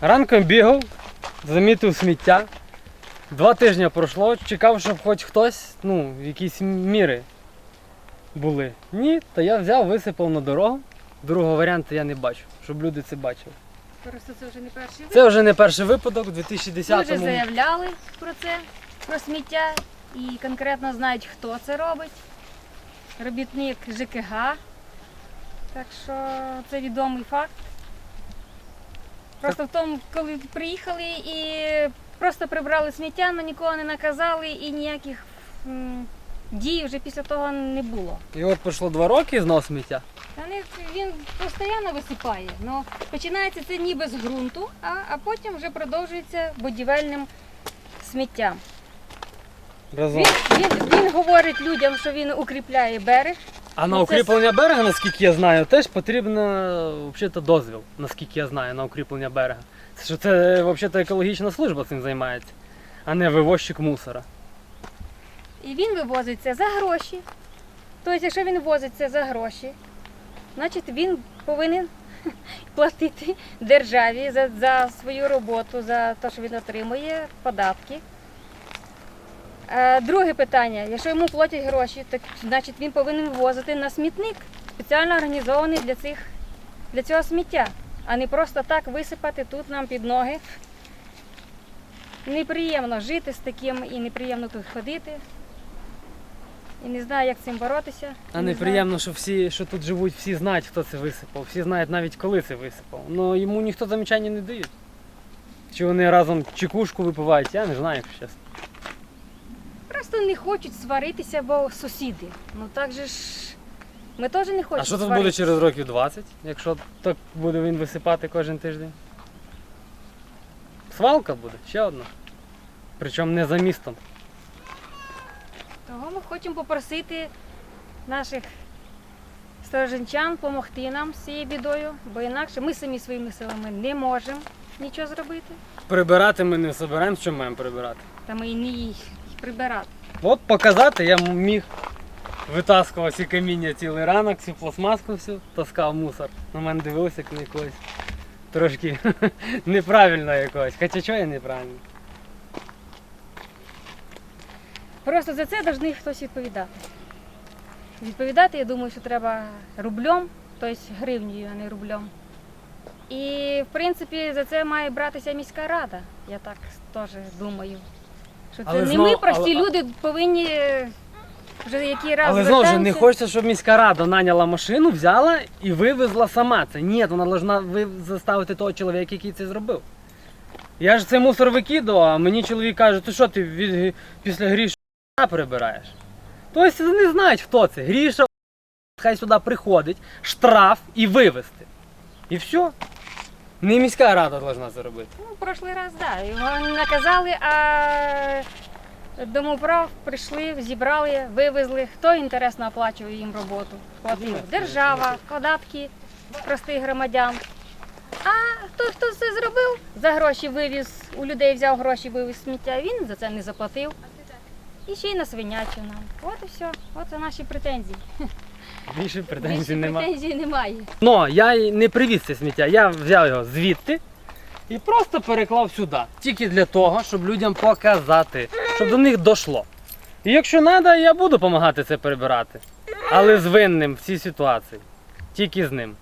Ранком бігав, замітив сміття. Два тижні пройшло, чекав, щоб хоч хтось, ну, якісь міри були. Ні, то я взяв, висипав на дорогу. Другого варіанту я не бачу, щоб люди це бачили. Просто це вже не перший випадок. Це вже не перший випадок, у 2010 Дуже му заявляли про це, про сміття, і конкретно знають, хто це робить. Робітник ЖКГ. Так що це відомий факт. Просто в тому, коли приїхали і просто прибрали сміття, але нікого не наказали і ніяких м, дій вже після того не було. І от пройшло два роки знов сміття. Та не- він постійно висипає. Ну, починається це ніби з ґрунту, а, а потім вже продовжується будівельним сміттям. Разом. Він, він, він говорить людям, що він укріпляє берег. А на Ну, укріплення берега, наскільки я знаю, теж потрібно взагалі дозвіл, наскільки я знаю, на укріплення берега. Це що це взагалі екологічна служба цим займається, а не вивозчик мусора. І він вивозить це за гроші. Тобто, якщо він возить це за гроші, значить він повинен платити державі за, за свою роботу, за те, що він отримує податки. Е, Друге питання: якщо йому платять гроші, так значить він повинен вивозити на смітник, спеціально організований для, цих, для цього сміття, а не просто так висипати тут нам під ноги. Неприємно жити з таким і неприємно тут ходити. І не знаю, як з цим боротися. А Не неприємно, що всі, що тут живуть, всі знають, хто це висипав, всі знають навіть коли це висипав. Ну йому ніхто замічання не дає. Чи вони разом чекушку випивають, я не знаю, якщо чесно. Просто не хочуть сваритися, бо сусіди. Ну так же ж. Ми теж не хочемо. А що тут буде сваритися. через років 20, якщо так буде він висипати кожен тиждень? Свалка буде, ще одна. Причому не за містом. Того ми хочемо попросити наших стороженчан допомогти нам з цією бідою, бо інакше ми самі своїми силами не можемо нічого зробити. Прибирати ми не собираємо, що маємо прибирати. Та ми і не їх прибирати. От показати я міг витаскував ці каміння цілий ранок, всю пластмаску всю, таскав мусор. На мене дивилися як на якогось трошки неправильно якогось. Хоча чого я неправильно? Просто за це повинен хтось відповідати. Відповідати, я думаю, що треба рублем, тобто гривнею, а не рублем. І, в принципі, за це має братися міська рада. Я так теж думаю. Що це Але не знову- ми, прості але- люди, повинні е, вже який раз Але знову ж не звертаємося. хочеться, щоб міська рада наняла машину, взяла і вивезла сама це. Ні, вона повинна ви заставити того чоловіка, який це зробив. Я ж цей мусор викидував, а мені чоловік каже, ти що ти від, після Гріша прибираєш? Тобто вони знають, хто це. Гріша хай сюди приходить, штраф і вивезти. І все. Не міська рада повинна це робити. Ну, прошлий раз, так. Да. Його наказали, а домоправ прийшли, зібрали, вивезли. Хто інтересно оплачує їм роботу? Платив держава, податки простих громадян. А хто хто це зробив? За гроші вивіз, у людей взяв гроші, вивіз сміття, він за це не заплатив. І ще й насвинячив нам. От і все. От це наші претензії. Більше претензій немає. претензій немає. Ну, я й не привіз це сміття, я взяв його звідти і просто переклав сюди. Тільки для того, щоб людям показати, щоб до них дійшло. І якщо треба, я буду допомагати це перебирати. Але з винним в цій ситуації. Тільки з ним.